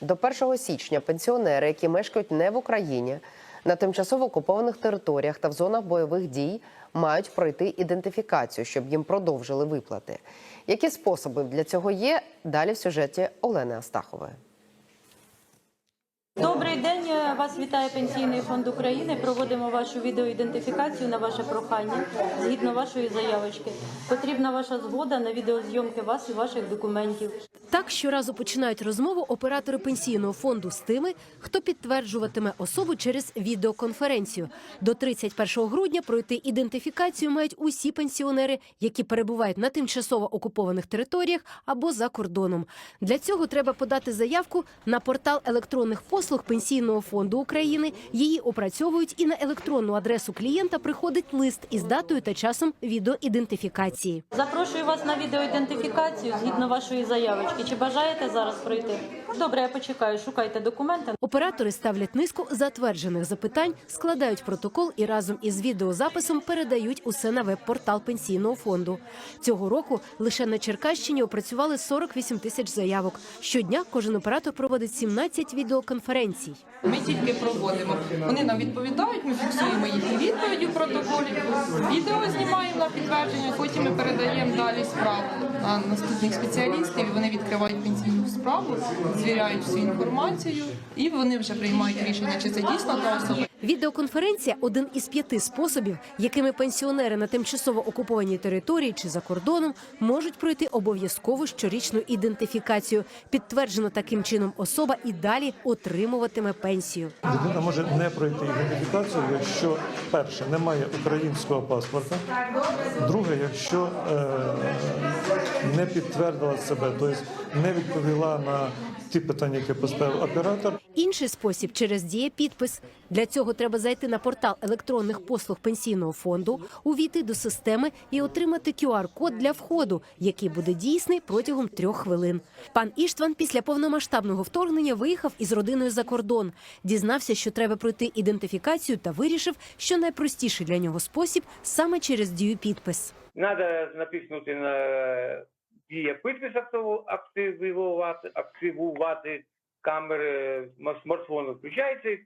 До 1 січня пенсіонери, які мешкають не в Україні, на тимчасово окупованих територіях та в зонах бойових дій, мають пройти ідентифікацію, щоб їм продовжили виплати. Які способи для цього є? Далі в сюжеті Олени Астахової. Добрий день, вас вітає Пенсійний фонд України. Проводимо вашу відеоідентифікацію на ваше прохання згідно вашої заявочки. Потрібна ваша згода на відеозйомки вас і ваших документів. Так щоразу починають розмову оператори пенсійного фонду з тими, хто підтверджуватиме особу через відеоконференцію. До 31 грудня пройти ідентифікацію мають усі пенсіонери, які перебувають на тимчасово окупованих територіях або за кордоном. Для цього треба подати заявку на портал електронних послуг Пенсійного фонду України. Її опрацьовують і на електронну адресу клієнта приходить лист із датою та часом відеоідентифікації. Запрошую вас на відеоідентифікацію згідно вашої заявочки. Чи бажаєте зараз пройти? Добре, я почекаю. Шукайте документи. Оператори ставлять низку затверджених запитань, складають протокол і разом із відеозаписом передають усе на веб-портал пенсійного фонду. Цього року лише на Черкащині опрацювали 48 тисяч заявок. Щодня кожен оператор проводить 17 відеоконференцій. Ми тільки проводимо. Вони нам відповідають, ми фіксуємо їхні відповіді в протоколі, відео знімаємо на підтвердження, потім ми передаємо далі справу на наступних спеціалістів. Вони відкривають пенсійну справу, звіряють всю інформацію, і вони вже приймають рішення, чи це дійсно та особа. Відеоконференція один із п'яти способів, якими пенсіонери на тимчасово окупованій території чи за кордоном можуть пройти обов'язкову щорічну ідентифікацію. Підтверджена таким чином особа і далі отримуватиме пенсію. Людина може не пройти ідентифікацію, якщо перше немає українського паспорта, друге, якщо е, не підтвердила себе, тобто не відповіла на ті питання, які поставив оператор. Інший спосіб через дієпідпис. Для цього треба зайти на портал електронних послуг пенсійного фонду, увійти до системи і отримати QR-код для входу, який буде дійсний протягом трьох хвилин. Пан Іштван після повномасштабного вторгнення виїхав із родиною за кордон. Дізнався, що треба пройти ідентифікацію, та вирішив, що найпростіший для нього спосіб саме через дієпідпис. Надо натиснути на дія підпис активувати, активувати камери смартфону. Включається,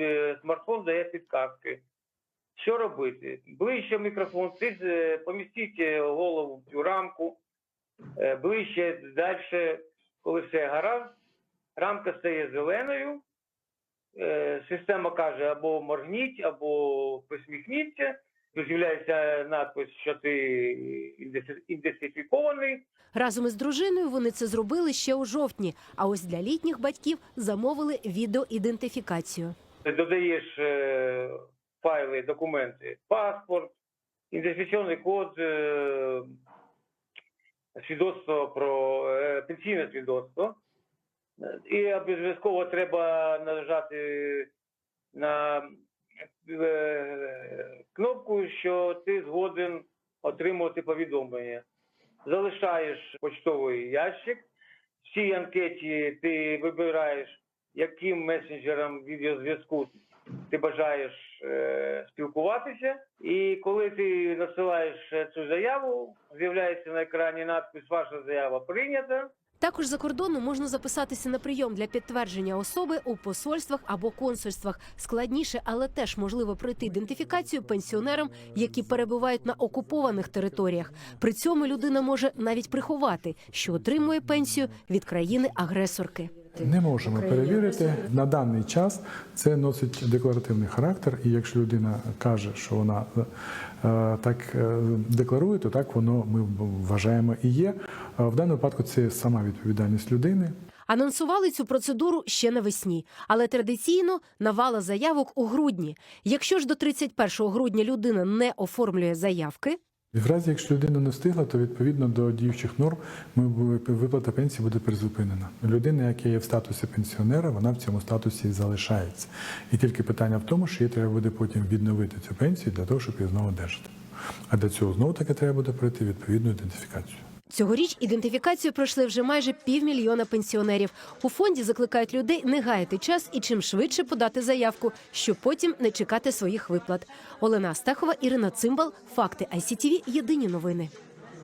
е, смартфон дає підказки. Що робити? Ближче мікрофон, е, помістіть е, голову в цю рамку, ближче, далі, коли все гаразд, рамка стає зеленою, система каже або моргніть, або посміхніться, з'являється надпис, що ти ідентифікований, Разом із дружиною вони це зробили ще у жовтні. А ось для літніх батьків замовили відеоідентифікацію. Ти додаєш е, файли, документи, паспорт, ідентифікаційний код, е, свідоцтво про е, пенсійне свідоцтво. І обов'язково треба нажати на кнопку, що ти згоден отримувати повідомлення. Залишаєш почтовий ящик. В цій анкеті ти вибираєш яким месенджером відеозв'язку ти бажаєш е, спілкуватися. І коли ти насилаєш е, цю заяву, з'являється на екрані надпис Ваша заява прийнята. Також за кордоном можна записатися на прийом для підтвердження особи у посольствах або консульствах. Складніше, але теж можливо пройти ідентифікацію пенсіонерам, які перебувають на окупованих територіях. При цьому людина може навіть приховати, що отримує пенсію від країни-агресорки. Не можемо перевірити на даний час. Це носить декларативний характер, і якщо людина каже, що вона е, так е, декларує, то так воно ми вважаємо і є. В даному випадку це сама відповідальність людини. Анонсували цю процедуру ще навесні, але традиційно навала заявок у грудні. Якщо ж до 31 грудня людина не оформлює заявки, В разі, якщо людина не встигла, то відповідно до діючих норм виплата пенсії буде призупинена. Людина, яка є в статусі пенсіонера, вона в цьому статусі залишається. І тільки питання в тому, що їй треба буде потім відновити цю пенсію для того, щоб її знову одержати. А для цього знову таки треба буде пройти відповідну ідентифікацію. Цьогоріч ідентифікацію пройшли вже майже півмільйона пенсіонерів. У фонді закликають людей не гаяти час і чим швидше подати заявку, щоб потім не чекати своїх виплат. Олена Астахова, Ірина Цимбал, факти ICTV, Єдині новини.